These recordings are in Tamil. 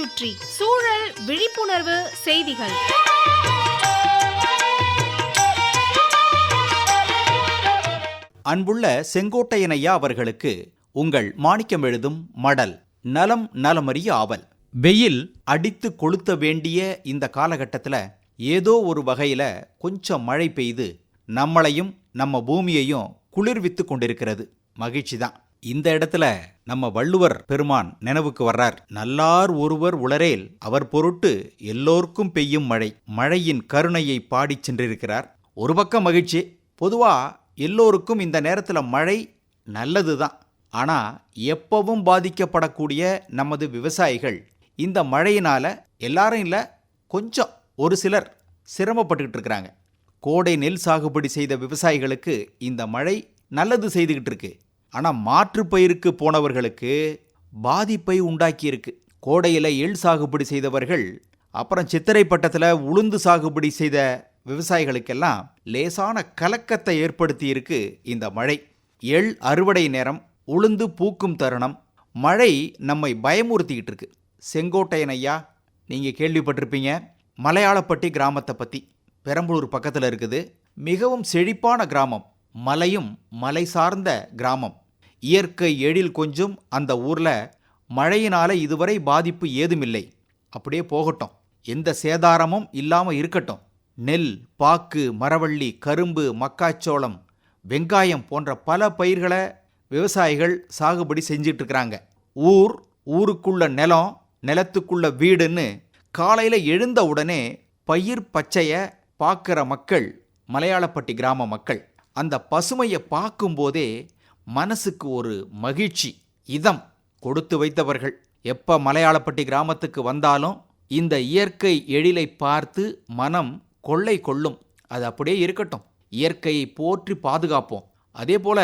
சுற்றி சூழல் விழிப்புணர்வு செய்திகள். அன்புள்ள செங்கோட்டையனையா அவர்களுக்கு உங்கள் மாணிக்கம் எழுதும் மடல் நலம் நலமறிய ஆவல். வெயில் அடித்து கொளுத்த வேண்டிய இந்த காலகட்டத்தில் ஏதோ ஒரு வகையில் கொஞ்சம் மழை பெய்து நம்மளையும் நம்ம பூமியையும் குளிர்வித்து கொண்டிருக்கிறது. மகிழ்ச்சி தான். இந்த இடத்துல நம்ம வள்ளுவர் பெருமான் நினைவுக்கு வர்றார். நல்லார் ஒருவர் உளரேல் அவர் பொருட்டு எல்லோருக்கும் பெய்யும் மழை. மழையின் கருணையை பாடிச் சென்றிருக்கிறார். ஒரு பக்கம் மகிழ்ச்சி. பொதுவா எல்லோருக்கும் இந்த நேரத்தில் மழை நல்லது தான் ஆனால் எப்பவும் பாதிக்கப்படக்கூடிய நமது விவசாயிகள் இந்த மழையினால எல்லாரும் இல்லை கொஞ்சம் ஒரு சிலர் சிரமப்பட்டுக்கிட்டு இருக்கிறாங்க. கோடை நெல் சாகுபடி செய்த விவசாயிகளுக்கு இந்த மழை நல்லது செய்துக்கிட்டு இருக்கு. ஆனால் மாற்றுப்பயிருக்கு போனவர்களுக்கு பாதிப்பை உண்டாக்கியிருக்கு. கோடையில் எள் சாகுபடி செய்தவர்கள் அப்புறம் சித்திரை பட்டத்தில் உளுந்து சாகுபடி செய்த விவசாயிகளுக்கெல்லாம் லேசான கலக்கத்தை ஏற்படுத்தியிருக்கு இந்த மழை. எள் அறுவடை நேரம் உளுந்து பூக்கும் தருணம் மழை நம்மை பயமுறுத்திக்கிட்டு இருக்கு செங்கோட்டையன் ஐயா நீங்கள் கேள்விப்பட்டிருப்பீங்க மலையாளப்பட்டி கிராமத்தை பற்றி பெரம்பலூர் பக்கத்தில் இருக்குது. மிகவும் செழிப்பான கிராமம் மலையும் மலை சார்ந்த கிராமம். இயற்கை எழில் கொஞ்சம் அந்த ஊரில் மழையினால் இதுவரை பாதிப்பு ஏதுமில்லை. அப்படியே போகட்டும். எந்த சேதாரமும் இல்லாமல் இருக்கட்டும். நெல் பாக்கு மரவள்ளி கரும்பு மக்காச்சோளம் வெங்காயம் போன்ற பல பயிர்களை விவசாயிகள் சாகுபடி செஞ்சிட்ருக்கிறாங்க. ஊர் ஊருக்குள்ள நிலம் நிலத்துக்குள்ள வீடுன்னு காலையில் எழுந்த உடனே பயிர் பச்சையை பார்க்குற மக்கள் மலையாளப்பட்டி கிராம மக்கள் அந்த பசுமையை பார்க்கும்போதே மனசுக்கு ஒரு மகிழ்ச்சி இதம் கொடுத்து வைத்தவர்கள். எப்போ மலையாளப்பட்டி கிராமத்துக்கு வந்தாலும் இந்த இயற்கை எழிலை பார்த்து மனம் கொள்ளை கொள்ளும். அது அப்படியே இருக்கட்டும். இயற்கையை போற்றி பாதுகாப்போம். அதே போல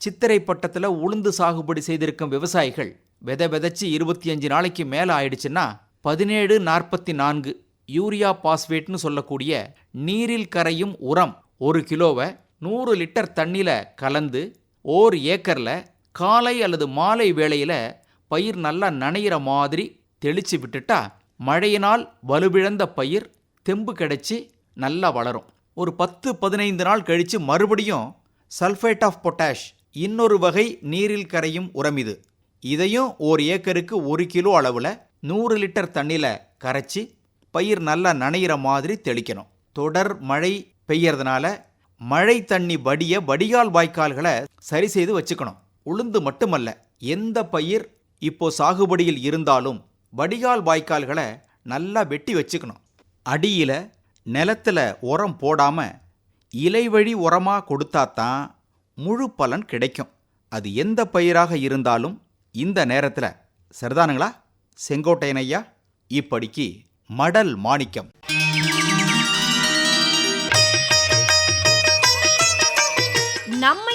சித்திரை பட்டத்தில் உளுந்து சாகுபடி செய்திருக்கும் விவசாயிகள் விதை விதைச்சி இருபத்தி அஞ்சு நாளைக்கு மேலே ஆயிடுச்சுன்னா பதினேழு நாற்பத்தி நான்கு யூரியா பாஸ்பேட்னு சொல்லக்கூடிய நீரில் கரையும் உரம் ஒரு கிலோவை நூறு லிட்டர் தண்ணியில் கலந்து ஓர் ஏக்கரில் காலை அல்லது மாலை வேளையில் பயிர் நல்லா நனையிற மாதிரி தெளிச்சு விட்டுட்டா மழையினால் வலுவிழந்த பயிர் தெம்பு கிடைச்சி நல்லா வளரும். ஒரு பத்து பதினைந்து நாள் கழித்து மறுபடியும் சல்ஃபேட் ஆஃப் பொட்டாஷ் இன்னொரு வகை நீரில் கரையும் உரம் இது. இதையும் ஒரு ஏக்கருக்கு ஒரு கிலோ அளவில் நூறு லிட்டர் தண்ணியில் கரைச்சி பயிர் நல்லா நனையிற மாதிரி தெளிக்கணும். தொடர் மழை பெய்யறதுனால மழை தண்ணி வடிய வடிகால் வாய்க்கால்களை சரி செய்து வச்சுக்கணும். உளுந்து மட்டுமல்ல எந்த பயிர் இப்போ சாகுபடியில் இருந்தாலும் வடிகால் வாய்க்கால்களை நல்லா வெட்டி வச்சுக்கணும். அடியில் நிலத்துல உரம் போடாமல் இலைவழி உரமாக கொடுத்தா தான் முழு பலன் கிடைக்கும். அது எந்த பயிராக இருந்தாலும் இந்த நேரத்தில் சரிதானுங்களா? செங்கோட்டையன் ஐயா இப்படிக்கு மடல் மாணிக்கம்.